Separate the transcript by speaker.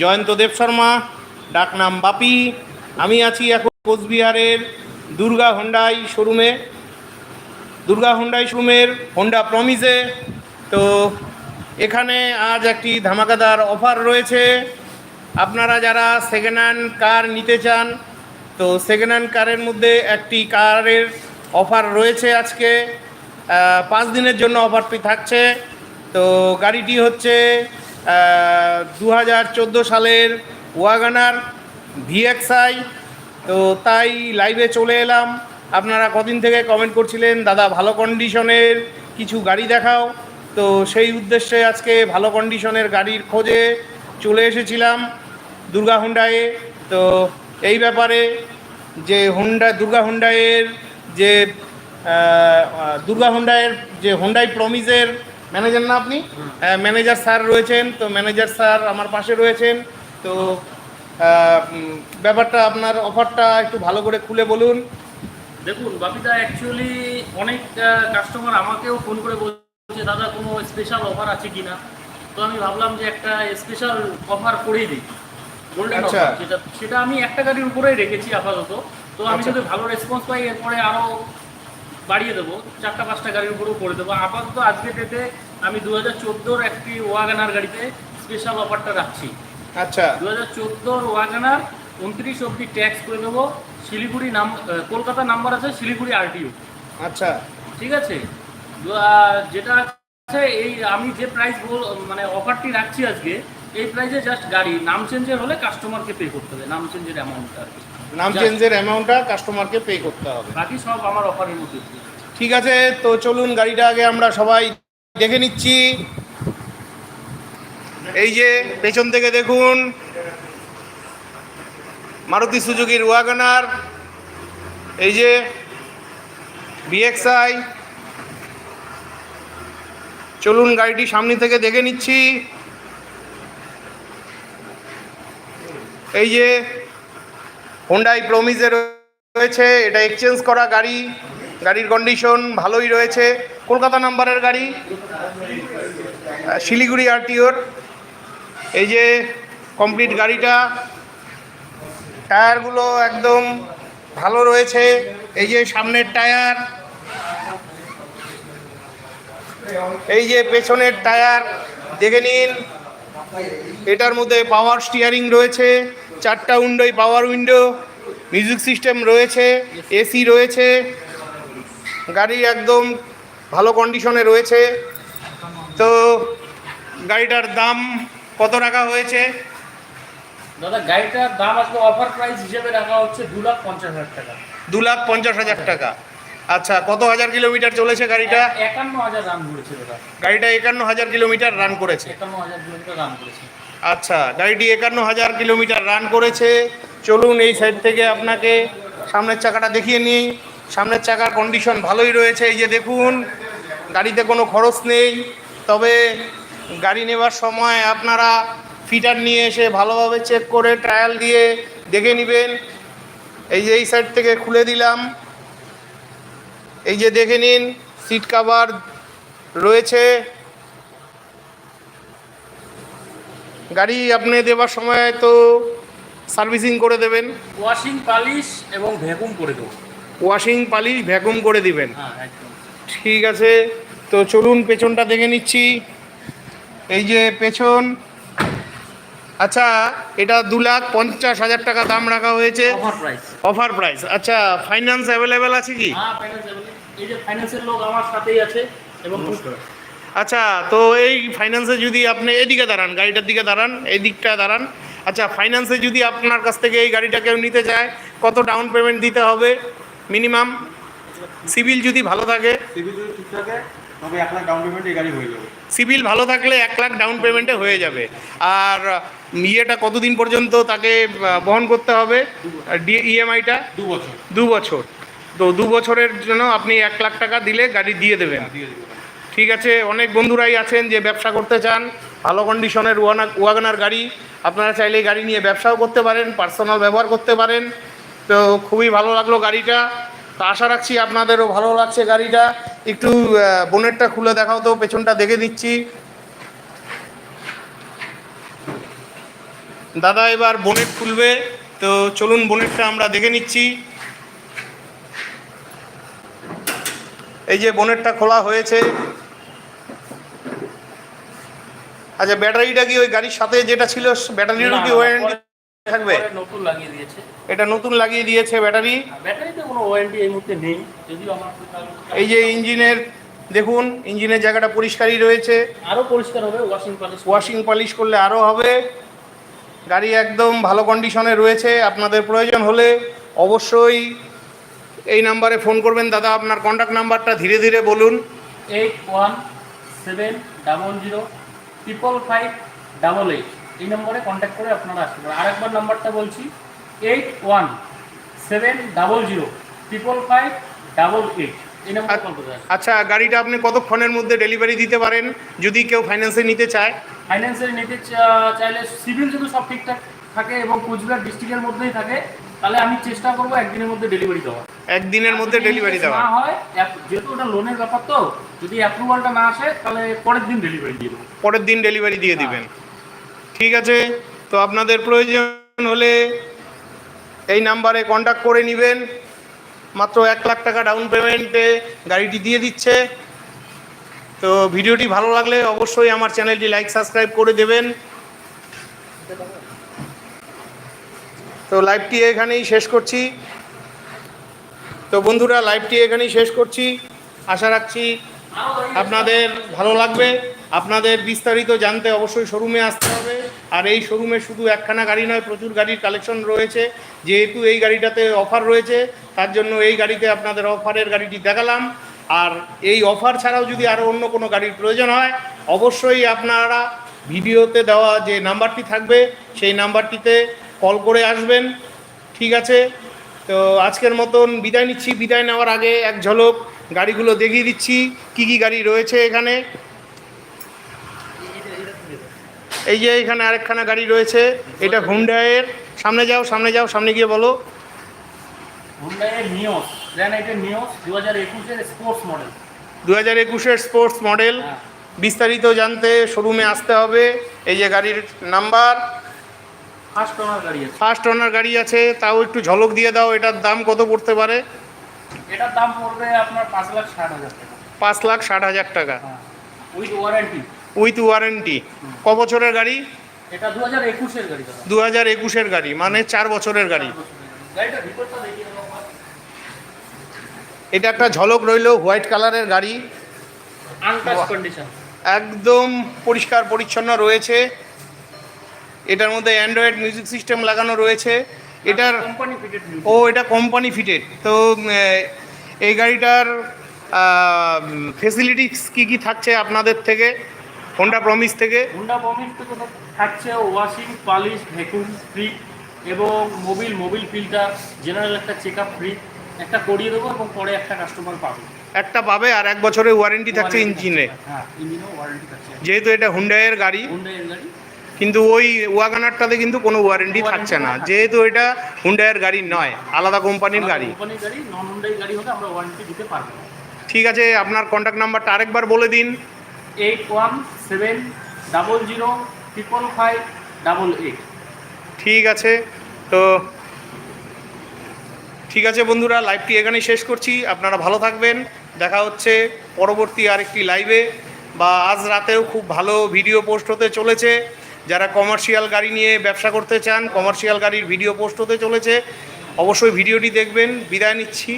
Speaker 1: জয়ন্ত দেব শর্মা ডাকনাম বাপি। আমি আছি এখন কোচবিহারের দুর্গা হোন্ডাই শোরুমে। দুর্গা হোন্ডাই শোরুমের হোন্ডা প্রমিসে তো এখানে আজ একটি ধামাকাদার অফার রয়েছে। আপনারা যারা সেকেন্ড হ্যান্ড কার নিতে চান, তো সেকেন্ড হ্যান্ড কারের মধ্যে একটি কারের অফার রয়েছে আজকে। পাঁচ দিনের জন্য অফারটি থাকছে। তো গাড়িটি হচ্ছে দু হাজার চোদ্দ সালের ওয়াগানার ভিএক্সআই। তো তাই লাইভে চলে এলাম। আপনারা কদিন থেকে কমেন্ট করছিলেন, দাদা, ভালো কন্ডিশনের কিছু গাড়ি দেখাও। তো সেই উদ্দেশ্যে আজকে ভালো কন্ডিশনের গাড়ির খোঁজে চলে এসেছিলাম দুর্গা হুন্ডায়ে তো এই ব্যাপারে যে হুন্ডা দুর্গা হুন্ডাইয়ের যে দুর্গা হুন্ডাইয়ের যে হুন্ডাই প্রমিসের ম্যানেজার না আপনি? ম্যানেজার স্যার রয়েছেন তো ম্যানেজার স্যার আমার পাশে রয়েছেন তো ব্যাপারটা আপনার অফারটা একটু ভালো করে খুলে বলুন।
Speaker 2: দেখুন বাপিদা অ্যাকচুয়ালি অনেক কাস্টমার আমাকেও ফোন করে বলছে দাদা কোনো স্পেশাল অফার আছে কি না তো আমি ভাবলাম যে একটা স্পেশাল অফার করেই দিই গোল্ডেন। অফার যেটা সেটা আমি একটা গাড়ির উপরেই রেখেছি আপাতত। তো আমি
Speaker 1: আচ্ছা।
Speaker 2: যদি ভালো রেসপন্স পাই এরপরে আরও বাড়িয়ে দেবো চারটা পাঁচটা গাড়ির উপরেও করে দেবো। আপাতত আজকে ডেটে আমি দু হাজার চোদ্দোর একটি ওয়াগানার গাড়িতে স্পেশাল অফারটা রাখছি।
Speaker 1: আচ্ছা।
Speaker 2: দু হাজার চোদ্দোর ওয়াগানার উনত্রিশ অব্দি ট্যাক্স করে দেবো শিলিগুড়ি নাম কলকাতা নাম্বার আছে শিলিগুড়ি আরটিও
Speaker 1: আচ্ছা।
Speaker 2: ঠিক আছে? যেটা আছে এই আমি যে প্রাইস মানে অফারটি রাখছি আজকে এই প্রাইসে জাস্ট গাড়ি নাম চেঞ্জের হলে কাস্টমারকে পে করতে হবে নাম চেঞ্জের অ্যামাউন্টটা আর কি।
Speaker 1: নাম চেঞ্জের অ্যামাউন্টটা কাস্টমারকে পে করতে হবে।
Speaker 2: বাকি সব আমার অফারের মধ্যে
Speaker 1: ঠিক আছে তো চলুন গাড়িটা আগে আমরা সবাই দেখে নিচ্ছি। এই যে পেছন থেকে দেখুন, মারুতি সুজুকির ওয়াগনার এই যে বিএক্সআই। চলুন গাড়িটি সামনে থেকে দেখে নিচ্ছি। এই যে হোন্ডাই প্রমিসে রয়েছে, এটা এক্সচেঞ্জ করা গাড়ি। গাড়ির কন্ডিশন ভালোই রয়েছে। কলকাতা নাম্বারের গাড়ি শিলিগুড়ি আরটিওর। এই যে কমপ্লিট গাড়িটা, টায়ারগুলো একদম ভালো রয়েছে। এই যে সামনের টায়ার, এই যে পেছনের টায়ার, দেখে নিন। এটার মধ্যে পাওয়ার স্টিয়ারিং রয়েছে, চারটা উইন্ডোই পাওয়ার উইন্ডো মিউজিক সিস্টেম রয়েছে এসি রয়েছে। গাড়ি একদম ভালো কন্ডিশনে রয়েছে। তো গাড়িটার দাম কত রাখা হয়েছে?
Speaker 2: দাদা গাড়িটার দাম আজকে অফার প্রাইস হিসেবে রাখা হচ্ছে দু লাখ পঞ্চাশ হাজার টাকা।
Speaker 1: দু লাখ পঞ্চাশ হাজার টাকা। আচ্ছা কত হাজার কিলোমিটার চলেছে গাড়িটা?
Speaker 2: একান্ন হাজার রান করেছে দাদা।
Speaker 1: গাড়িটা একান্ন হাজার কিলোমিটার রান করেছে।
Speaker 2: একান্ন হাজার কিলোমিটার রান করেছে।
Speaker 1: আচ্ছা গাড়িটি একান্ন হাজার কিলোমিটার রান করেছে। চলুন এই সাইড থেকে আপনাকে সামনের চাকাটা দেখিয়ে নিই। সামনের চাকার কন্ডিশন ভালোই রয়েছে এই যে দেখুন। গাড়িতে কোনো খরচ নেই। তবে গাড়ি নেবার সময় আপনারা ফিটার নিয়ে এসে ভালোভাবে চেক করে ট্রায়াল দিয়ে দেখে নেবেন। এই যে এই সাইড থেকে খুলে দিলাম। এই যে দেখে নিন সিট কাভার রয়েছে। গাড়ি আপনি দেবার সময় তো সার্ভিসিং করে দেবেন।
Speaker 2: ওয়াশিং পালিশ এবং ভ্যাকুম করে দেবো।
Speaker 1: ওয়াশিং পালিশ ভ্যাকুম করে দিবেন।
Speaker 2: হ্যাঁ একদম।
Speaker 1: ঠিক আছে। তো চলুন পেছনটা দেখে নিচ্ছি। এই যে পেছন। আচ্ছা এটা দু লাখ পঞ্চাশ হাজার টাকা দাম রাখা হয়েছে।
Speaker 2: অফার প্রাইস
Speaker 1: অফার প্রাইস আচ্ছা ফাইন্যান্স অ্যাভেলেবেল আছে কি?
Speaker 2: হ্যাঁ এই যে ফাইন্যান্সের লোক আমার সাথেই আছে এবং
Speaker 1: আচ্ছা তো এই ফাইন্যান্সে যদি আপনি এদিকে দাঁড়ান গাড়িটার দিকে দাঁড়ান এই দিকটা দাঁড়ান। আচ্ছা ফাইন্যান্সে যদি আপনার কাছ থেকে এই গাড়িটা কেউ নিতে চায় কত ডাউন পেমেন্ট দিতে হবে মিনিমাম সিভিল যদি ভালো থাকে?
Speaker 3: সিভিল যদি ঠিক থাকে তবে এক লাখ ডাউন পেমেন্ট গাড়ি হয়ে যাবে।
Speaker 1: সিভিল ভালো থাকলে এক লাখ ডাউন পেমেন্টে হয়ে যাবে। আর ইয়েটা কতদিন পর্যন্ত তাকে বহন করতে হবে? ইএমআইটা
Speaker 3: দু বছর।
Speaker 1: দু বছর। তো দু বছরের জন্য আপনি এক লাখ টাকা দিলে গাড়ি দিয়ে দেবেন। ঠিক আছে অনেক বন্ধুরাই আছেন যে ব্যবসা করতে চান ভালো কন্ডিশনের ওয়ানা ওয়াগনার গাড়ি। আপনারা চাইলে গাড়ি নিয়ে ব্যবসাও করতে পারেন পার্সোনাল ব্যবহার করতে পারেন। তো খুবই ভালো লাগল গাড়িটা। তো আশা রাখছি আপনাদেরও ভালো লাগছে গাড়িটা। একটু বোনেরটা খুলে দেখাও তো পেছনটা দেখে দিচ্ছি দাদা এবার বোনেট খুলবে। তো চলুন বোনেটটা আমরা দেখে নিচ্ছি। এই যে বোনেটটা খোলা হয়েছে। আচ্ছা ব্যাটারিটা কি ওই গাড়ির সাথে যেটা ছিল ব্যাটারিরও কি ওয়ারেন্টি থাকবে?
Speaker 2: নতুন লাগিয়ে দিয়েছে।
Speaker 1: এটা নতুন লাগিয়ে দিয়েছে ব্যাটারি।
Speaker 2: ব্যাটারিতে কোনো ওয়ারেন্টি এই মুহূর্তে নেই যদিও আমার
Speaker 1: এই যে ইঞ্জিনের দেখুন ইঞ্জিনের জায়গাটা পরিষ্কারই রয়েছে।
Speaker 2: আরও পরিষ্কার হবে ওয়াশিং পালিশ
Speaker 1: ওয়াশিং পলিশ করলে আরও হবে। গাড়ি একদম ভালো কন্ডিশনে রয়েছে। আপনাদের প্রয়োজন হলে অবশ্যই এই নাম্বারে ফোন করবেন। দাদা আপনার কন্ট্যাক্ট নাম্বারটা ধীরে ধীরে বলুন।
Speaker 2: Eight one seven double zero triple five double eight এই নম্বরে কন্ট্যাক্ট করে আপনারা আসতে পারেন। আরেকবার নাম্বারটা বলছি eight one seven double zero triple five double eight এই নম্বরে কল করে আসবেন
Speaker 1: আচ্ছা গাড়িটা আপনি কতক্ষণের মধ্যে ডেলিভারি দিতে পারেন যদি কেউ ফাইন্যান্সে নিতে চায়?
Speaker 2: ফাইন্যান্সে নিতে চাইলে সিভিল যদি সব ঠিকঠাক থাকে এবং কোচবিহার ডিস্ট্রিক্টের মধ্যেই থাকে তাহলে আমি চেষ্টা করব একদিনের মধ্যে ডেলিভারি দেওয়া
Speaker 1: একদিনের মধ্যে ডেলিভারি দেওয়া
Speaker 2: না হয় যেহেতু ওটা লোনের ব্যাপার তো যদি অ্যাপ্রুভালটা না আসে তাহলে পরের দিন ডেলিভারি দিয়ে দেবো।
Speaker 1: পরের দিন ডেলিভারি দিয়ে দিবেন। ঠিক আছে? তো আপনাদের প্রয়োজন হলে এই নাম্বারে কন্ট্যাক্ট করে নেবেন। মাত্র এক লাখ টাকা ডাউন পেমেন্টে গাড়িটি দিয়ে দিচ্ছে। তো ভিডিওটি ভালো লাগলে অবশ্যই আমার চ্যানেলটি লাইক সাবস্ক্রাইব করে দেবেন। তো লাইভটি এখানেই শেষ করছি। তো বন্ধুরা লাইভটি এখানেই শেষ করছি। আশা রাখছি আপনাদের ভালো লাগবে। আপনাদের বিস্তারিত জানতে অবশ্যই শোরুমে আসতে হবে। আর এই শোরুমে শুধু একখানা গাড়ি নয়, প্রচুর গাড়ির কালেকশন রয়েছে। যেহেতু এই গাড়িটাতে অফার রয়েছে, তার জন্য এই গাড়িতে আপনাদের অফারের গাড়িটি দেখালাম। আর এই অফার ছাড়াও যদি আরও অন্য কোনো গাড়ির প্রয়োজন হয়, অবশ্যই আপনারা ভিডিওতে দেওয়া যে নাম্বারটি থাকবে, সেই নাম্বারটিতে কল করে আসবেন। ঠিক আছে? তো আজকের মতন বিদায় নিচ্ছি। বিদায় নেওয়ার আগে এক ঝলক গাড়িগুলো দেখিয়ে দিচ্ছি। কি কি গাড়ি রয়েছে এখানে? এই যে এখানে আরেকখানা গাড়ি রয়েছে এটা হুন্ডাইয়ের। সামনে যাও সামনে যাও সামনে গিয়ে বলো।
Speaker 2: হুন্ডাইয়ের নিওস গ্র্যানাইটের নিওস দু হাজার একুশের স্পোর্টস মডেল
Speaker 1: দু হাজার একুশের স্পোর্টস মডেল
Speaker 2: হ্যাঁ।
Speaker 1: বিস্তারিত জানতে শোরুমে আসতে হবে। এই যে গাড়ির নাম্বার
Speaker 2: ফার্স্ট ওনার গাড়ি আছে।
Speaker 1: ফার্স্ট ওনার গাড়ি আছে তাও একটু ঝলক দিয়ে দাও এটার দাম কত পড়তে পারে?
Speaker 2: এটার দাম পড়বে আপনার পাঁচ লাখ ষাট হাজার টাকা।
Speaker 1: পাঁচ লাখ ষাট হাজার টাকা।
Speaker 2: হ্যাঁ। With warranty
Speaker 1: with warranty. ক বছরের গাড়ি?
Speaker 2: এটা দু হাজার একুশের গাড়ি
Speaker 1: মানে চার বছরের গাড়ি। এটা একটা ঝলক রইল হোয়াইট কালারের গাড়ি। একদম পরিষ্কার পরিচ্ছন্ন রয়েছে। এটার মধ্যে অ্যান্ড্রয়েড মিউজিক সিস্টেম লাগানো রয়েছে। এটার ও এটা কোম্পানি ফিটেড তো এই গাড়িটার ফেসিলিটিস কি কি থাকছে আপনাদের থেকে? হোন্ডা প্রমিস থেকে?
Speaker 2: হুন্ডা তো কোনো থাকছে ওয়াশিং পালিশ ভ্যাকুম ফ্রি এবং মোবিল মোবিল ফিল্টার জেনারেল একটা চেক আপ ফ্রি একটা করিয়ে দেবো এবং পরে একটা কাস্টমার পাবে।
Speaker 1: একটা পাবে আর এক বছরের ওয়ারেন্টি থাকছে ইঞ্জিনে
Speaker 2: হ্যাঁ ইঞ্জিনও ওয়ারেন্টি থাকছে।
Speaker 1: যেহেতু এটা হুন্ডাইয়ের গাড়ি
Speaker 2: হুন্ডাইয়ের গাড়ি।
Speaker 1: কিন্তু ওই ওয়াগানারটাতে কিন্তু কোনো ওয়ারেন্টি থাকছে না। যেহেতু এটা হুন্ডাইয়ের গাড়ি নয় আলাদা কোম্পানির গাড়ি।
Speaker 2: কোম্পানির গাড়ি নন হুন্ডাই গাড়ি হলে আমরা ওয়ারেন্টি দিতে পারব
Speaker 1: ঠিক আছে আপনার কন্ট্যাক্ট নাম্বারটা আরেকবার বলে দিন।
Speaker 2: Eight one seven double zero triple five double eight
Speaker 1: ঠিক আছে। তো ঠিক আছে বন্ধুরা লাইভটি এখানেই শেষ করছি। আপনারা ভালো থাকবেন। দেখা হচ্ছে পরবর্তী আরেকটি লাইভে বা আজ রাতেও খুব ভালো ভিডিও পোস্ট হতে চলেছে। যারা কমার্শিয়াল গাড়ি নিয়ে ব্যবসা করতে চান কমার্শিয়াল গাড়ির ভিডিও পোস্ট হতে চলেছে, অবশ্যই ভিডিওটি দেখবেন। বিদায় নিচ্ছি।